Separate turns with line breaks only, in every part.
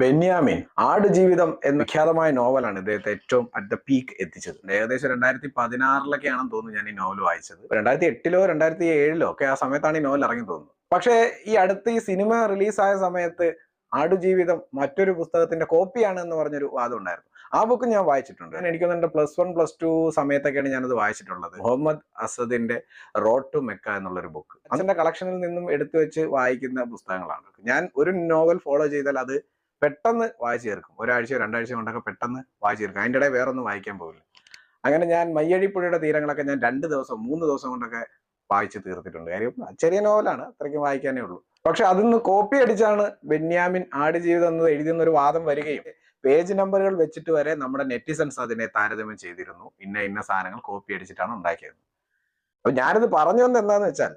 ബെന്യാമിൻ ആട് ജീവിതം എന്ന വിഖ്യാതമായ നോവലാണ് ഇദ്ദേഹത്തെ ഏറ്റവും അറ്റ് ദ പീക്ക് എത്തിച്ചത്. ഏകദേശം രണ്ടായിരത്തി പതിനാറിലൊക്കെയാണെന്ന് തോന്നുന്നു ഞാൻ ഈ നോവൽ വായിച്ചത്. രണ്ടായിരത്തി എട്ടിലോ രണ്ടായിരത്തി ഏഴിലോ ഒക്കെ ആ സമയത്താണ് ഈ നോവൽ ഇറങ്ങി തോന്നുന്നത്. പക്ഷേ ഈ അടുത്ത് ഈ സിനിമ റിലീസായ സമയത്ത് ആടുജീവിതം മറ്റൊരു പുസ്തകത്തിന്റെ കോപ്പിയാണ് എന്ന് പറഞ്ഞൊരു വാദം ഉണ്ടായിരുന്നു. ആ ബുക്ക് ഞാൻ വായിച്ചിട്ടുണ്ട്. എനിക്ക് എന്റെ പ്ലസ് വൺ പ്ലസ് ടു സമയത്തൊക്കെയാണ് ഞാനത് വായിച്ചിട്ടുള്ളത്. മുഹമ്മദ് അസദിന്റെ റോഡ് ടു മെക്ക എന്നുള്ളൊരു ബുക്ക്. അതിന്റെ കളക്ഷനിൽ നിന്നും എടുത്തു വെച്ച് വായിക്കുന്ന പുസ്തകങ്ങളാണ്. ഞാൻ ഒരു നോവൽ ഫോളോ ചെയ്താൽ അത് പെട്ടെന്ന് വായിച്ചു തീർക്കും ഒരാഴ്ചയോ രണ്ടാഴ്ചയോ കൊണ്ടൊക്കെ പെട്ടെന്ന് വായിച്ചു തീർക്കും അതിന്റെ ഇടയിൽ വേറൊന്നും വായിക്കാൻ പോകില്ല അങ്ങനെ ഞാൻ മയ്യഴിപ്പുഴയുടെ തീരങ്ങളൊക്കെ ഞാൻ രണ്ട് ദിവസം മൂന്ന് ദിവസം കൊണ്ടൊക്കെ വായിച്ചു തീർത്തിട്ടുണ്ട്. കാര്യം ചെറിയ നോവലാണ് അത്രയ്ക്കും വായിക്കാനേ ഉള്ളൂ. പക്ഷെ അതിന്ന് കോപ്പി അടിച്ചാണ് ബെന്യാമിൻ ആടുജീവിതം എന്ന് എഴുതിയെന്ന ഒരു വാദം വരികയും പേജ് നമ്പറുകൾ വെച്ചിട്ട് വരെ നമ്മുടെ നെറ്റിസൺസ് അതിനെ താരതമ്യം ചെയ്തിരുന്നു. ഇന്ന ഇന്ന സാധനങ്ങൾ കോപ്പി അടിച്ചിട്ടാണ് ഉണ്ടാക്കിയത്. അപ്പൊ ഞാനിത് പറഞ്ഞു വന്നത് എന്താന്ന് വെച്ചാൽ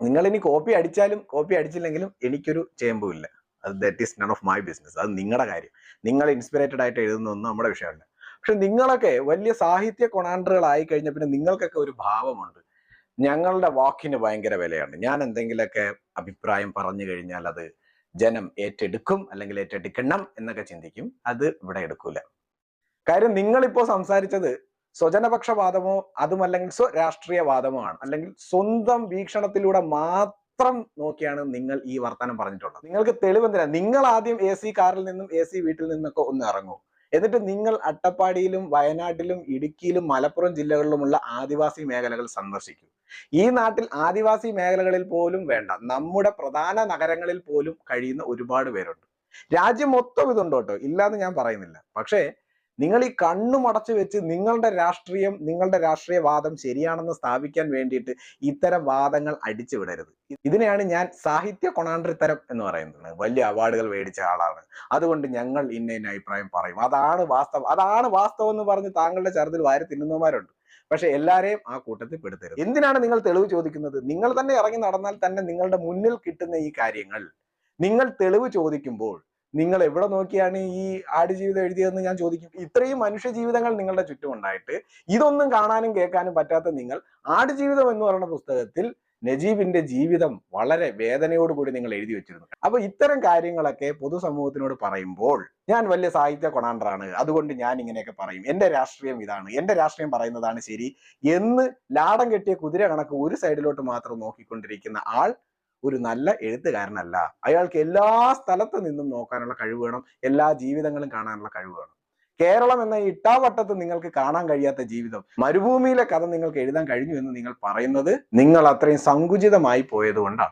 നിങ്ങൾ ഇനി കോപ്പി അടിച്ചാലും കോപ്പി അടിച്ചില്ലെങ്കിലും എനിക്കൊരു ചേമ്പും ഇല്ല. അത് that is none of my business അത് നിങ്ങളുടെ കാര്യം. നിങ്ങൾ ഇൻസ്പിറേറ്റഡ് ആയിട്ട് എഴുതുന്നൊന്നും നമ്മുടെ വിഷയമല്ല. പക്ഷെ നിങ്ങളൊക്കെ വലിയ സാഹിത്യ കൊണാണ്ടറുകളായി കഴിഞ്ഞ പിന്നെ നിങ്ങൾക്കൊക്കെ ഒരു ഭാവമുണ്ട്. ഞങ്ങളുടെ വാക്കിന് ഭയങ്കര വിലയാണ്. ഞാൻ എന്തെങ്കിലുമൊക്കെ അഭിപ്രായം പറഞ്ഞു കഴിഞ്ഞാൽ അത് ജനം ഏറ്റെടുക്കും അല്ലെങ്കിൽ ഏറ്റെടുക്കണം എന്നൊക്കെ ചിന്തിക്കും. അത് ഇവിടെ എടുക്കൂല. കാര്യം നിങ്ങളിപ്പോ സംസാരിച്ചത് സ്വജനപക്ഷവാദമോ അതുമല്ലെങ്കിൽ സ്വരാഷ്ട്രീയവാദമോ ആണ്. അല്ലെങ്കിൽ സ്വന്തം വീക്ഷണത്തിലൂടെ മാത്രം നോക്കിയാണ് നിങ്ങൾ ഈ വർത്തമാനം പറഞ്ഞിട്ടുള്ളത്. നിങ്ങൾക്ക് തെളിവെന്തിനാ? നിങ്ങൾ ആദ്യം എ സി കാറിൽ നിന്നും എ സി വീട്ടിൽ നിന്നൊക്കെ ഒന്ന് ഇറങ്ങൂ. എന്നിട്ട് നിങ്ങൾ അട്ടപ്പാടിയിലും വയനാട്ടിലും ഇടുക്കിയിലും മലപ്പുറം ജില്ലകളിലുമുള്ള ആദിവാസി മേഖലകൾ സന്ദർശിക്കൂ. ഈ നാട്ടിൽ ആദിവാസി മേഖലകളിൽ പോലും വേണ്ട. നമ്മുടെ പ്രധാന നഗരങ്ങളിൽ പോലും കഴിയുന്ന ഒരുപാട് പേരുണ്ട്. രാജ്യം മൊത്തം ഇതുണ്ട് കേട്ടോ ഇല്ലാന്ന് ഞാൻ പറയുന്നില്ല. പക്ഷേ നിങ്ങൾ ഈ കണ്ണുമടച്ചു വെച്ച് നിങ്ങളുടെ രാഷ്ട്രീയം നിങ്ങളുടെ രാഷ്ട്രീയ വാദം ശരിയാണെന്ന് സ്ഥാപിക്കാൻ വേണ്ടിയിട്ട് ഇത്തരം വാദങ്ങൾ അടിച്ചു വിടരുത്. ഇതിനെയാണ് ഞാൻ സാഹിത്യ കൊണാണ്ടിത്തരം എന്ന് പറയുന്നത്. വലിയ അവാർഡുകൾ മേടിച്ച ആളാണ്. അതുകൊണ്ട് ഞങ്ങൾ ഇന്ന ഇന്ന അഭിപ്രായം പറയും. അതാണ് വാസ്തവം. അതാണ് വാസ്തവം എന്ന് പറഞ്ഞ് താങ്കളുടെ ചരത്തിൽ വാരി തിന്നുന്നവരുണ്ട്. പക്ഷെ എല്ലാരെയും ആ കൂട്ടത്തിൽ പെടുത്തരുത്. എന്തിനാണ് നിങ്ങൾ തെളിവ് ചോദിക്കുന്നത്? നിങ്ങൾ തന്നെ ഇറങ്ങി നടന്നാൽ തന്നെ നിങ്ങളുടെ മുന്നിൽ കിട്ടുന്ന ഈ കാര്യങ്ങൾ നിങ്ങൾ തെളിവ് ചോദിക്കുമ്പോൾ നിങ്ങൾ എവിടെ നോക്കിയാണ് ഈ ആടുജീവിതം എഴുതിയതെന്ന് ഞാൻ ചോദിക്കും. ഇത്രയും മനുഷ്യ ജീവിതങ്ങൾ നിങ്ങളുടെ ചുറ്റും ഉണ്ടായിട്ട് ഇതൊന്നും കാണാനും കേൾക്കാനും പറ്റാത്ത നിങ്ങൾ ആടുജീവിതം എന്ന് പറയുന്ന പുസ്തകത്തിൽ നജീബിന്റെ ജീവിതം വളരെ വേദനയോടുകൂടി നിങ്ങൾ എഴുതി വെച്ചിരുന്നു. അപ്പൊ ഇത്തരം കാര്യങ്ങളൊക്കെ പൊതുസമൂഹത്തിനോട് പറയുമ്പോൾ ഞാൻ വലിയ സാഹിത്യ കൊണാണ്ടറാണ്. അതുകൊണ്ട് ഞാൻ ഇങ്ങനെയൊക്കെ പറയും. എന്റെ രാഷ്ട്രീയം ഇതാണ്. എന്റെ രാഷ്ട്രീയം പറയുന്നതാണ് ശരി എന്ന് ലാടം കെട്ടിയ കുതിര കണക്ക് ഒരു സൈഡിലോട്ട് മാത്രം നോക്കിക്കൊണ്ടിരിക്കുന്ന ആൾ ഒരു നല്ല എഴുത്തുകാരനല്ല. അയാൾക്ക് എല്ലാ സ്ഥലത്തു നിന്നും നോക്കാനുള്ള കഴിവ് വേണം. എല്ലാ ജീവിതങ്ങളും കാണാനുള്ള കഴിവ് വേണം. കേരളം എന്ന ഇട്ടാവട്ടത്ത് നിങ്ങൾക്ക് കാണാൻ കഴിയാത്ത ജീവിതം മരുഭൂമിയിലെ കഥ നിങ്ങൾക്ക് എഴുതാൻ കഴിഞ്ഞു എന്ന് നിങ്ങൾ പറയുന്നത് നിങ്ങൾ അത്രയും സങ്കുചിതമായി പോയത് കൊണ്ടാണ്